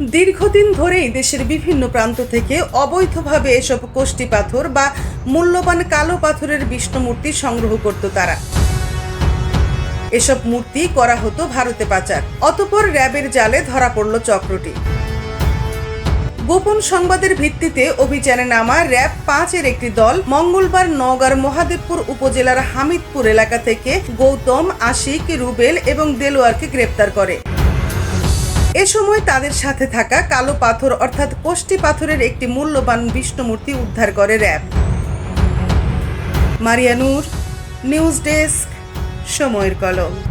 দীর্ঘদিন ধরেই দেশের বিভিন্ন প্রান্ত থেকে অবৈধভাবে এসব কোষ্টি পাথর বা মূল্যবান কালো পাথরের বিষ্ণুমূর্তি সংগ্রহ করত তারা। এসব মূর্তি করা হতো ভারতে পাচার। অতপর র্যাবের জালে ধরা পড়ল চক্রটি। গোপন সংবাদের ভিত্তিতে অভিযানে নামা র্যাব পাঁচের একটি দল মঙ্গলবার নওগাঁর মহাদেবপুর উপজেলার হামিদপুর এলাকা থেকে গৌতম, আশিক, রুবেল এবং দেলোয়ারকে গ্রেপ্তার করে। এ সময় তাদের সাথে থাকা কালো পাথর অর্থাৎ কোষ্টি পাথরের একটি মূল্যবান বিষ্ণুমূর্তি উদ্ধার করে র্যাব। মারিয়ানুর নিউজ ডেস্ক, সময়ের কলম।